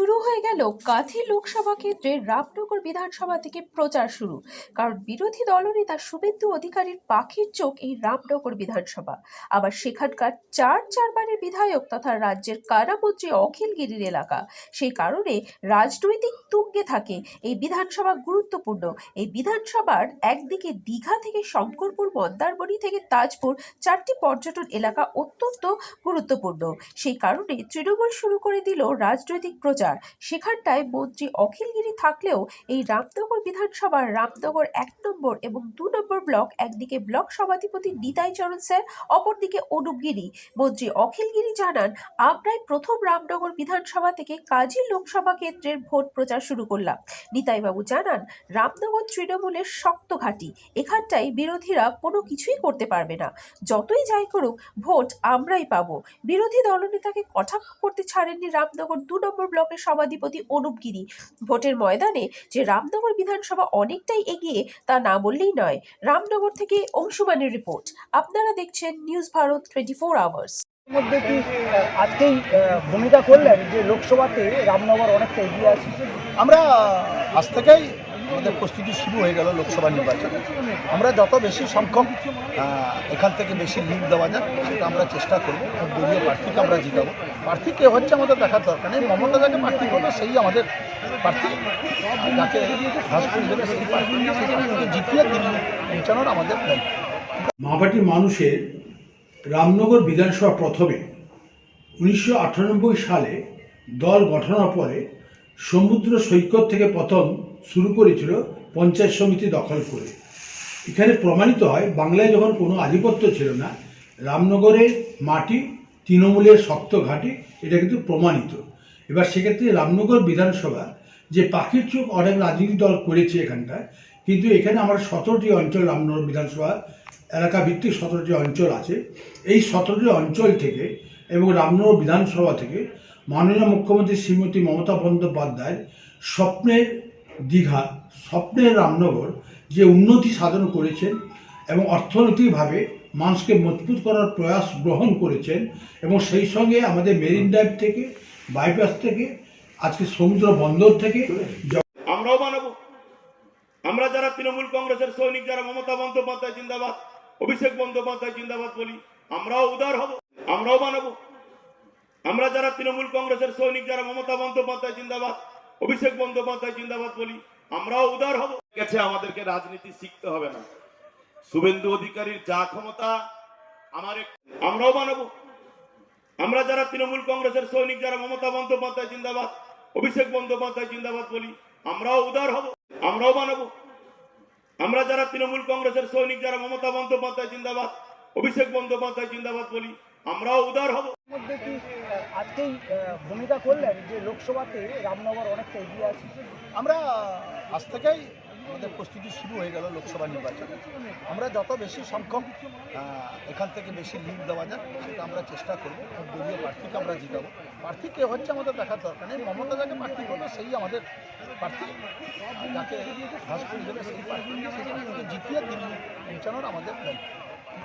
শুরু হয়ে গেল কাঁথি লোকসভা ক্ষেত্রে রামনগর বিধানসভা থেকে প্রচার শুরু। কারণ বিরোধী দলনেতা শুভেন্দু অধিকারীর পাখির চোখ এই রামনগর বিধানসভা। আবার সেখানকার চার চারবারের বিধায়ক তথা রাজ্যের কারামন্ত্রী অখিল গিরির এলাকা। সেই কারণে রাজনৈতিক তুঙ্গে থাকে এই বিধানসভা গুরুত্বপূর্ণ। এই বিধানসভার একদিকে দীঘা থেকে শঙ্করপুর, মন্দারমণি থেকে তাজপুর চারটি পর্যটন এলাকা অত্যন্ত গুরুত্বপূর্ণ। সেই কারণে তৃণমূল শুরু করে দিল রাজনৈতিক প্রচার। সেখানটায় মন্ত্রী অখিলগিরি থাকলেও এই রামনগর বিধানসভার রামনগর এক নম্বর এবং দু নম্বর ব্লক একদিকে ব্লক সভাধিপতি নিতাই চরণ স্যার অপরদিকে অনুপগিরি মন্ত্রী অখিলগিরি জানান, আমরাই প্রথম রামনগর বিধানসভা থেকে কাজী লোকসভা কেন্দ্রের ভোট প্রচার শুরু করলাম। নিতাইবাবু জানান, রামনগর তৃণমূলের শক্ত ঘাঁটি। এখানটায় বিরোধীরা কোনো কিছুই করতে পারবে না। যতই যাই করুক, ভোট আমরাই পাবো। বিরোধী দলনেতাকে কটাক্ষ করতে ছাড়েননি রামনগর দু নম্বর ব্লকের সভাধিপতি অনুপ গিরি। ভোটের ময়দানে যে রামনগর বিধানসভা অনেকটাই এগিয়ে তা না বললেই নয় রামনগর থেকে অংশুমানের রিপোর্ট। আপনারা দেখছেন news Bharat twenty four hours মধ্যে কি আজকেই ভূমিকা করলেন যে লোকসভাতে রামনগর অনেকটা এগিয়ে আছে? আমরা আজ থেকেই আমাদের প্রস্তুতি শুরু হয়ে গেল লোকসভা নির্বাচন। আমরা যত বেশি সংখ্যক এখান থেকে বেশি লিড দেওয়া যায় সেটা আমরা চেষ্টা করব। দলীয় প্রার্থীকে আমরা জিতাবো। প্রার্থী কে হচ্ছে আমাদের দেখার দরকার নেই। মমতা যাকে প্রার্থী করবে সেই আমাদের প্রার্থী। যাকে ঘাসফুল দেবে সেই সেই প্রার্থীকে জিতিয়ে দিল্লি পৌঁছানোর আমাদের দায়িত্ব মামাটি মানুষের রামনগর বিধানসভা প্রথমে উনিশশো আটানব্বই সালে দল গঠনের পরে সমুদ্র সৈকত থেকে প্রথম শুরু করেছিল পঞ্চায়েত সমিতি দখল করে। এখানে প্রমাণিত হয়, বাংলায় যখন কোনো আধিপত্য ছিল না রামনগরের মাটি, তৃণমূলের শক্ত ঘাঁটি, এটা কিন্তু প্রমাণিত। এবার সেক্ষেত্রে রামনগর বিধানসভা যে পাখির চোখ অনেক রাজনীতি দল করেছে এখানটায়, কিন্তু এখানে আমার সতেরোটি অঞ্চল, রামনগর বিধানসভা এলাকা ভিত্তিক সতেরোটি অঞ্চল আছে। এই সতেরোটি অঞ্চল থেকে এবং রামনগর বিধানসভা থেকে মাননীয় মুখ্যমন্ত্রী শ্রীমতী মমতা বন্দ্যোপাধ্যায় স্বপ্নের দীঘা, স্বপ্নের রামনগর যে উন্নতি সাধন করেছেন এবং অর্থনৈতিকভাবে মানুষকে মজবুত করার প্রয়াস গ্রহণ করেছেন এবং সেই সঙ্গে আমাদের মেরিন ড্রাইভ থেকে, বাইপাস থেকে, আজকে সমুদ্র বন্দর থেকে আমরাও বানাবো আমরা যারা তৃণমূল কংগ্রেসের সৈনিক, যারা মমতা বন্দ্যোপাধ্যায় জিন্দাবাদ, অভিষেক বন্দ্যোপাধ্যায় জিন্দাবাদ বলি, আমরাও উদার হব, আমরাও বানাবো আমরা যারা তৃণমূল কংগ্রেসের সৈনিক, যারা মমতা বন্দ্যোপাধ্যায় জিন্দাবাদ অভিষেক বন্দ্যোপাধ্যায় জিন্দাবাদ বলি, আমরাও উদার হব। গেছে, আমাদেরকে রাজনীতি শিখতে হবে না। শুভেন্দু অধিকারীর যা ক্ষমতা, আমার আমরাও বানাবো আমরা যারা তৃণমূল কংগ্রেসের সৈনিক, যারা মমতা বন্দ্যোপাধ্যায় জিন্দাবাদ, অভিষেক বন্দ্যোপাধ্যায় জিন্দাবাদ বলি, আমরাও উদার হব। আমরাও বানাবো আমরা যারা তৃণমূল কংগ্রেসের সৈনিক, যারা মমতা বন্দ্যোপাধ্যায় জিন্দাবাদ, অভিষেক বন্দ্যোপাধ্যায় জিন্দাবাদ বলি আমরাও উদার হব। মধ্যে কি আজকেই ভূমিকা করলেন যে লোকসভাতে রামনগর অনেকটা এগিয়ে আছে। আমরা আজ থেকেই আমাদের প্রস্তুতি শুরু হয়ে গেল লোকসভা নির্বাচন। আমরা যত বেশি সংখ্যক এখান থেকে বেশি লিড দেওয়া যায় সেটা আমরা চেষ্টা করব। দলীয় প্রার্থীকে আমরা জিতাবো। প্রার্থী কে হচ্ছে আমাদের দেখার দরকার নেই। মমতা যাকে প্রার্থী করবে সেই আমাদের প্রার্থী। যাকে ঘাসফুল দেবে সেই প্রার্থী সেই প্রার্থীকে জিতিয়ে দিল্লি পৌঁছানোর আমাদের দায়িত্ব